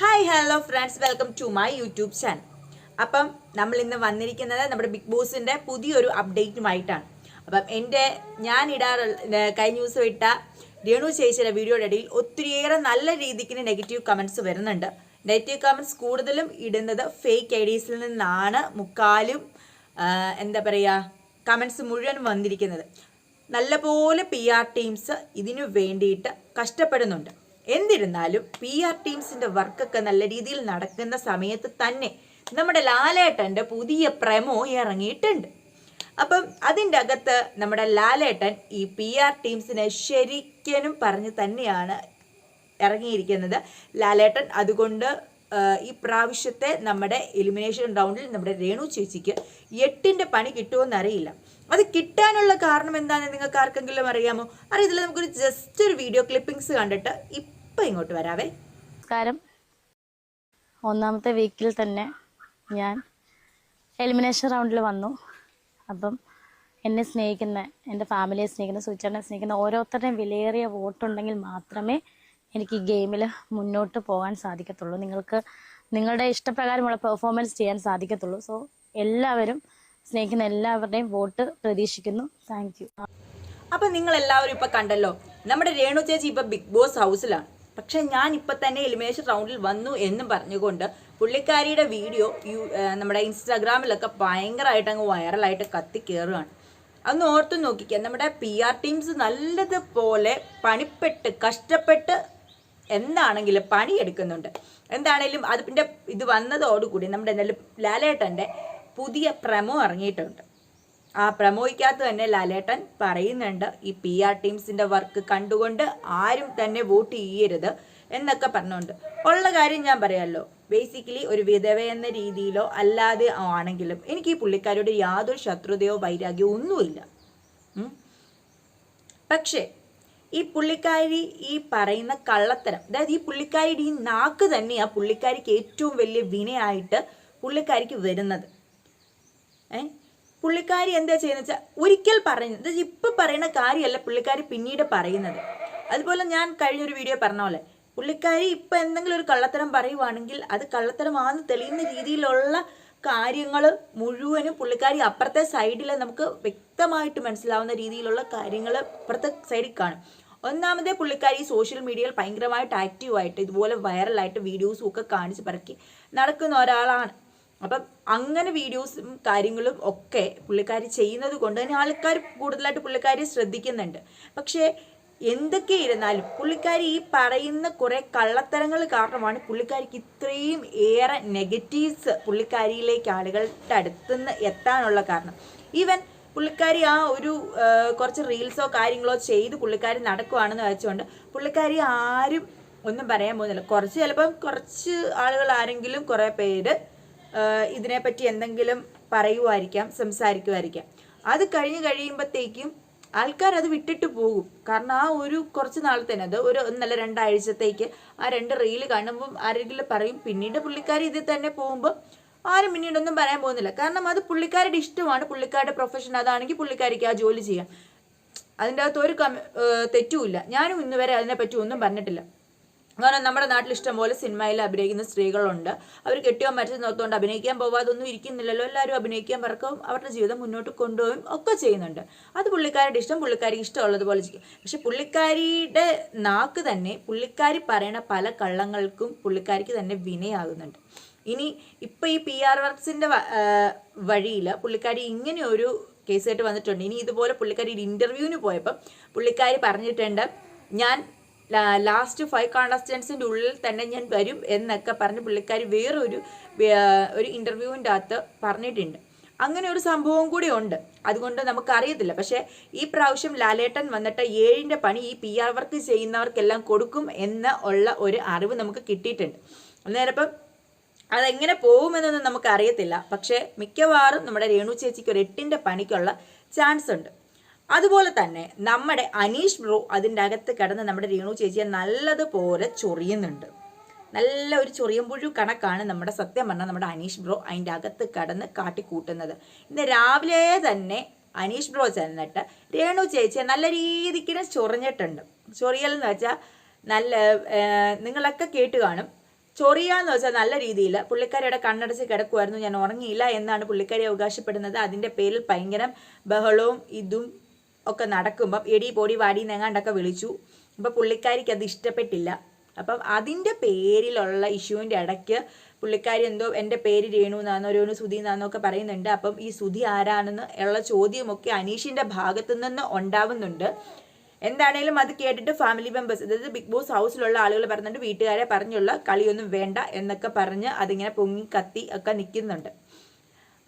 Hi hello friends welcome to my YouTube channel അപ്പം നമ്മൾ ഇന്ന് വന്നിരിക്കുന്നത് നമ്മുടെ ബിഗ് ബോസിന്റെ പുതിയൊരു അപ്ഡേറ്റുമായിട്ടാണ് അപ്പം എന്റെ ഞാൻ ഇടാറുള്ള കഴിഞ്ഞ ദിവസം ഇട്ട രേണു ചേച്ചിയുടെ വീഡിയോയുടെ ഇടയിൽ ഒത്തിരിയേറെ നല്ല രീതിക്ക് നെഗറ്റീവ് കമൻസ് വരുന്നുണ്ട്. നെഗറ്റീവ് കമൻസ് കൂടുതലും ഇടുന്നത് ഫേക്ക് ഐ ഡീസിൽ നിന്നാണ്. മുക്കാലും എന്താ പറയുക കമൻസ് മുഴുവൻ വന്നിരിക്കുന്നത്. നല്ലപോലെ പി ആർ ടീംസ് ഇതിനു വേണ്ടിയിട്ട് കഷ്ടപ്പെടുന്നുണ്ട്. എന്നിരുന്നാലും പി ആർ ടീംസിന്റെ വർക്കൊക്കെ നല്ല രീതിയിൽ നടക്കുന്ന സമയത്ത് തന്നെ നമ്മുടെ ലാലേട്ടന്റെ പുതിയ പ്രമോ ഇറങ്ങിയിട്ടുണ്ട്. അപ്പം അതിന്റെ അകത്ത് നമ്മുടെ ലാലേട്ടൻ ഈ പി ആർ ടീംസിനെ ശരിക്കും പറഞ്ഞ് തന്നെയാണ് ഇറങ്ങിയിരിക്കുന്നത്. ലാലേട്ടൻ അതുകൊണ്ട് ഈ പ്രാവശ്യത്തെ നമ്മുടെ എലിമിനേഷൻ റൗണ്ടിൽ നമ്മുടെ രേണു ചേച്ചിക്ക് എട്ടിന്റെ പണി കിട്ടുമെന്ന് അറിയില്ല. അത് കിട്ടാനുള്ള കാരണം എന്താണെന്ന് നിങ്ങൾക്ക് ആർക്കെങ്കിലും അറിയാമോ? അറിയത്തില്ല. നമുക്കൊരു ജസ്റ്റ് ഒരു വീഡിയോ ക്ലിപ്പിംഗ്സ് കണ്ടിട്ട് ഇപ്പം ഇങ്ങോട്ട് വരാവേ. നമസ്കാരം. ഒന്നാമത്തെ വീക്കിൽ തന്നെ ഞാൻ എലിമിനേഷൻ റൗണ്ടിൽ വന്നു. അപ്പം എന്നെ സ്നേഹിക്കുന്ന എന്റെ ഫാമിലിയെ സ്നേഹിക്കുന്ന സുചേട്ടനെ സ്നേഹിക്കുന്ന ഓരോരുത്തരുടെയും വിലയേറിയ വോട്ടുണ്ടെങ്കിൽ മാത്രമേ എനിക്ക് ഈ ഗെയിമിൽ മുന്നോട്ട് പോകാൻ സാധിക്കത്തുള്ളൂ. നിങ്ങൾക്ക് നിങ്ങളുടെ ഇഷ്ടപ്രകാരമുള്ള പെർഫോമൻസ് ചെയ്യാൻ സാധിക്കത്തുള്ളൂ. സോ എല്ലാവരും സ്നേഹിക്കുന്ന എല്ലാവരുടെയും വോട്ട് പ്രതീക്ഷിക്കുന്നു. താങ്ക് യു അപ്പം നിങ്ങൾ എല്ലാവരും ഇപ്പം കണ്ടല്ലോ നമ്മുടെ രേണു ചേച്ചി ഇപ്പം ബിഗ് ബോസ് ഹൗസിലാണ് പക്ഷെ ഞാൻ ഇപ്പൊ തന്നെ എലിമിനേഷൻ റൗണ്ടിൽ വന്നു എന്നും പറഞ്ഞുകൊണ്ട് പുള്ളിക്കാരിയുടെ വീഡിയോ യു നമ്മുടെ ഇൻസ്റ്റാഗ്രാമിലൊക്കെ ഭയങ്കരമായിട്ട് അങ്ങ് വൈറലായിട്ട് കത്തി കയറുകയാണ് അന്ന് ഓർത്ത് നോക്കിക്കുക നമ്മുടെ പി ആർ ടീംസ് നല്ലതുപോലെ പണിപ്പെട്ട് കഷ്ടപ്പെട്ട് എന്താണെങ്കിലും പണിയെടുക്കുന്നുണ്ട്. എന്താണേലും അതിന്റെ ഇത് വന്നതോടുകൂടി നമ്മുടെ എന്തായാലും ലാലേട്ടന്റെ പുതിയ പ്രമോ ഇറങ്ങിയിട്ടുണ്ട്. ആ പ്രമോയ്ക്കകത്ത് തന്നെ ലാലേട്ടൻ പറയുന്നുണ്ട് ഈ പി ആർ ടീംസിന്റെ വർക്ക് കണ്ടുകൊണ്ട് ആരും തന്നെ വോട്ട് ചെയ്യരുത് എന്നൊക്കെ പറഞ്ഞുകൊണ്ട്. ഉള്ള കാര്യം ഞാൻ പറയാമല്ലോ ബേസിക്കലി ഒരു വിധവ എന്ന രീതിയിലോ അല്ലാതെ ആണെങ്കിലും എനിക്ക് ഈ പുള്ളിക്കാരോട് യാതൊരു ശത്രുതയോ വൈരാഗ്യമോ ഒന്നുമില്ല. പക്ഷേ ഈ പുള്ളിക്കാരി ഈ പറയുന്ന കള്ളത്തരം അതായത് ഈ പുള്ളിക്കാരിയുടെ ഈ നാക്ക് തന്നെയാണ് പുള്ളിക്കാരിക്ക് ഏറ്റവും വലിയ വിനയായിട്ട് പുള്ളിക്കാരിക്ക് വരുന്നത്. ഏ? പുള്ളിക്കാരി എന്താ ചെയ്യുന്നത് വെച്ചാൽ ഒരിക്കൽ പറയുന്നത് ഇപ്പം പറയുന്ന കാര്യമല്ല പുള്ളിക്കാരി പിന്നീട് പറയുന്നത്. അതുപോലെ ഞാൻ കഴിഞ്ഞൊരു വീഡിയോ പറഞ്ഞ പോലെ പുള്ളിക്കാരി ഇപ്പം എന്തെങ്കിലും ഒരു കള്ളത്തരം പറയുവാണെങ്കിൽ അത് കള്ളത്തരമാണെന്ന് തെളിയുന്ന രീതിയിലുള്ള കാര്യങ്ങൾ മുഴുവനും പുള്ളിക്കാരി അപ്പുറത്തെ സൈഡിൽ നമുക്ക് വ്യക്തമായിട്ട് മനസ്സിലാവുന്ന രീതിയിലുള്ള കാര്യങ്ങൾ അപ്പുറത്തെ സൈഡിൽ കാണും. ഒന്നാമതേ പുള്ളിക്കാരി സോഷ്യൽ മീഡിയയിൽ ഭയങ്കരമായിട്ട് ആക്റ്റീവായിട്ട് ഇതുപോലെ വൈറലായിട്ട് വീഡിയോസും ഒക്കെ കാണിച്ച് പറക്കി നടക്കുന്ന ഒരാളാണ്. അപ്പം അങ്ങനെ വീഡിയോസും കാര്യങ്ങളും ഒക്കെ പുള്ളിക്കാരി ചെയ്യുന്നത് കൊണ്ട് തന്നെ ആൾക്കാർ കൂടുതലായിട്ട് പുള്ളിക്കാരി ശ്രദ്ധിക്കുന്നുണ്ട്. പക്ഷേ എന്തൊക്കെ ഇരുന്നാലും പുള്ളിക്കാരി ഈ പറയുന്ന കുറേ കള്ളത്തരങ്ങൾ കാരണമാണ് പുള്ളിക്കാരിക്ക് ഇത്രയും ഏറെ നെഗറ്റീവ്സ് പുള്ളിക്കാരിയിലേക്ക് ആളുകളുടെ അടുത്തുനിന്ന് എത്താനുള്ള കാരണം. ഈവൻ പുള്ളിക്കാരി ആ ഒരു കുറച്ച് റീൽസോ കാര്യങ്ങളോ ചെയ്ത് പുള്ളിക്കാരി നടക്കുവാണെന്ന് വെച്ചുകൊണ്ട് പുള്ളിക്കാരി ആരും ഒന്നും പറയാൻ പോകുന്നില്ല. കുറച്ച് ചിലപ്പം കുറച്ച് ആളുകൾ ആരെങ്കിലും കുറേ പേര് ഇതിനെപ്പറ്റി എന്തെങ്കിലും പറയുമായിരിക്കാം സംസാരിക്കുമായിരിക്കാം അത് കഴിഞ്ഞ് കഴിയുമ്പോഴത്തേക്കും ആൾക്കാർ അത് വിട്ടിട്ട് പോകും. കാരണം ആ ഒരു കുറച്ച് നാളത്തേന് അത് ഒരു ഒന്നല്ല രണ്ടാഴ്ചത്തേക്ക് ആ രണ്ട് റീൽ കാണുമ്പം ആരെങ്കിലും പറയും പിന്നീട് പുള്ളിക്കാർ ഇതിൽ തന്നെ പോകുമ്പോൾ ആരും പിന്നീടൊന്നും പറയാൻ പോകുന്നില്ല. കാരണം അത് പുള്ളിക്കാരുടെ ഇഷ്ടമാണ്. പുള്ളിക്കാരുടെ പ്രൊഫഷൻ അതാണെങ്കിൽ പുള്ളിക്കാരിക്ക് ആ ജോലി ചെയ്യാം. അതിന്റെ അകത്ത് ഒരു തെറ്റുമില്ല. ഞാനും ഇന്ന് വരെ അതിനെപ്പറ്റി ഒന്നും പറഞ്ഞിട്ടില്ല. കാരണം നമ്മുടെ നാട്ടിൽ ഇഷ്ടംപോലെ സിനിമയിൽ അഭിനയിക്കുന്ന സ്ത്രീകളുണ്ട്. അവർ കെട്ടിയോ മരിച്ചു നോക്കുകൊണ്ട് അഭിനയിക്കാൻ പോവാതൊന്നും ഇരിക്കുന്നില്ലല്ലോ. എല്ലാവരും അഭിനയിക്കാൻ പറക്കും അവരുടെ ജീവിതം മുന്നോട്ട് കൊണ്ടുപോകും ഒക്കെ ചെയ്യുന്നുണ്ട്. അത് പുള്ളിക്കാരുടെ ഇഷ്ടം പുള്ളിക്കാരിക്ക് ഇഷ്ടമുള്ളതുപോലെ ചെയ്യും. പക്ഷെ പുള്ളിക്കാരിയുടെ നാക്ക് തന്നെ പുള്ളിക്കാരി പറയണ പല കള്ളങ്ങൾക്കും പുള്ളിക്കാരിക്ക് തന്നെ വിനയാകുന്നുണ്ട്. ഇനി ഇപ്പം ഈ പി ആർ വർക്സിന്റെ വഴിയിൽ പുള്ളിക്കാരി ഇങ്ങനെ ഒരു കേസായിട്ട് വന്നിട്ടുണ്ട്. ഇനി ഇതുപോലെ പുള്ളിക്കാരി ഒരു ഇന്റർവ്യൂവിന് പോയപ്പോൾ പുള്ളിക്കാരി പറഞ്ഞിട്ടുണ്ട് ഞാൻ ലാസ്റ്റ് ഫൈവ് കോണ്ടസ്റ്റൻസിന്റെ ഉള്ളിൽ തന്നെ ഞാൻ വരും എന്നൊക്കെ പറഞ്ഞ് പുള്ളിക്കാർ വേറൊരു ഒരു ഇന്റർവ്യൂവിന്റെ അകത്ത് പറഞ്ഞിട്ടുണ്ട്. അങ്ങനെ ഒരു സംഭവം കൂടി ഉണ്ട്. അതുകൊണ്ട് നമുക്കറിയത്തില്ല. പക്ഷേ ഈ പ്രാവശ്യം ലാലേട്ടൻ വന്നിട്ട് ഏഴിന്റെ പണി ഈ പി ആർ വർക്ക് ചെയ്യുന്നവർക്കെല്ലാം കൊടുക്കും എന്ന് ഉള്ള ഒരു അറിവ് നമുക്ക് കിട്ടിയിട്ടുണ്ട്. അന്നേരം ഇപ്പം അതെങ്ങനെ പോകുമെന്നൊന്നും നമുക്കറിയത്തില്ല. പക്ഷേ മിക്കവാറും നമ്മുടെ രേണു ചേച്ചിക്ക് ഒരു എട്ടിന്റെ പണിക്കുള്ള ചാൻസ് ഉണ്ട്. അതുപോലെ തന്നെ നമ്മുടെ അനീഷ് ബ്രോ അതിന്റെ അകത്ത് കിടന്ന് നമ്മുടെ രേണു ചേച്ചിയെ നല്ലതുപോലെ ചൊറിയുന്നുണ്ട്. നല്ല ഒരു ചൊറിയമ്പുഴു കണക്കാണ് നമ്മുടെ സത്യം പറഞ്ഞാൽ നമ്മുടെ അനീഷ് ബ്രോ അതിന്റെ അകത്ത് കടന്ന് കാട്ടിക്കൂട്ടുന്നത്. ഇന്ന് രാവിലെ തന്നെ അനീഷ് ബ്രോ ചെന്നിട്ട് രേണു ചേച്ചിയെ നല്ല രീതിക്ക് ചൊറിഞ്ഞിട്ടുണ്ട്. ചൊറിയൽ എന്ന് വെച്ചാൽ നല്ല നിങ്ങളൊക്കെ കേട്ട് കാണും. ചൊറിയാന്ന് വെച്ചാൽ നല്ല രീതിയിൽ പുള്ളിക്കാരിയുടെ കണ്ണടച്ച് കിടക്കുമായിരുന്നു ഞാൻ ഉറങ്ങിയില്ല എന്നാണ് പുള്ളിക്കാരി അവകാശപ്പെടുന്നത്. അതിന്റെ പേരിൽ ഭയങ്കര ബഹളവും ഇതും ഒക്കെ നടക്കുമ്പം എടി പൊടി വാടി നെങ്ങാണ്ടൊക്കെ വിളിച്ചു. അപ്പം പുള്ളിക്കാരിക്ക് അത് ഇഷ്ടപ്പെട്ടില്ല. അപ്പം അതിന്റെ പേരിലുള്ള ഇഷ്യൂവിന്റെ ഇടയ്ക്ക് പുള്ളിക്കാരി എന്തോ എന്റെ പേര് രേണു എന്നാന്നോ രേണു സുധി എന്നാന്നോ ഒക്കെ പറയുന്നുണ്ട്. അപ്പം ഈ സുധി ആരാണെന്ന് ഉള്ള ചോദ്യമൊക്കെ അനീഷിന്റെ ഭാഗത്തു നിന്ന് ഉണ്ടാവുന്നുണ്ട്. എന്താണേലും അത് കേട്ടിട്ട് ഫാമിലി മെമ്പേഴ്സ് അതായത് ബിഗ് ബോസ് ഹൗസിലുള്ള ആളുകൾ പറഞ്ഞിട്ട് വീട്ടുകാരെ പറഞ്ഞുള്ള കളിയൊന്നും വേണ്ട എന്നൊക്കെ പറഞ്ഞ് അതിങ്ങനെ പൊങ്ങി കത്തി ഒക്കെ നിൽക്കുന്നുണ്ട്.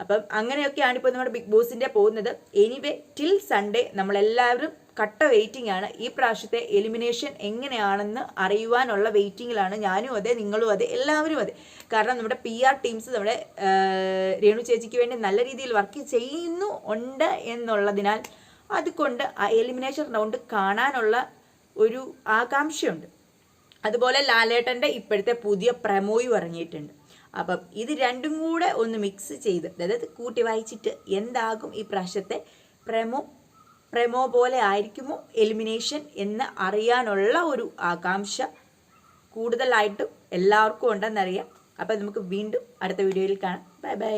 അപ്പം അങ്ങനെയൊക്കെയാണ് ഇപ്പോൾ നമ്മുടെ ബിഗ് ബോസിന്റെ പോകുന്നത്. എനിവേ ടിൽ സൺഡേ നമ്മളെല്ലാവരും കട്ട വെയിറ്റിംഗ് ആണ്. ഈ പ്രാവശ്യത്തെ എലിമിനേഷൻ എങ്ങനെയാണെന്ന് അറിയുവാനുള്ള വെയിറ്റിങ്ങിലാണ് ഞാനും അതെ നിങ്ങളും അതെ എല്ലാവരും അതെ. കാരണം നമ്മുടെ പി ആർ ടീംസ് നമ്മുടെ രേണു ചേച്ചിക്ക് വേണ്ടി നല്ല രീതിയിൽ വർക്ക് ചെയ്യുന്നു ഉണ്ട് എന്നുള്ളതിനാൽ അതുകൊണ്ട് ആ എലിമിനേഷൻ റൗണ്ട് കാണാനുള്ള ഒരു ആകാംക്ഷയുണ്ട്. അതുപോലെ ലാലേട്ടന്റെ ഇപ്പോഴത്തെ പുതിയ പ്രമോയും ഇറങ്ങിയിട്ടുണ്ട്. അപ്പം ഇത് രണ്ടും കൂടെ ഒന്ന് മിക്സ് ചെയ്ത് അതായത് കൂട്ടി വായിച്ചിട്ട് എന്താകും ഈ പ്രാവശ്യത്തെ പ്രമോ പ്രമോ പോലെ ആയിരിക്കുമോ എലിമിനേഷൻ എന്ന് അറിയാനുള്ള ഒരു ആകാംക്ഷ കൂടുതലായിട്ടും എല്ലാവർക്കും ഉണ്ടെന്നറിയാം. അപ്പം നമുക്ക് വീണ്ടും അടുത്ത വീഡിയോയിൽ കാണാം. Bye bye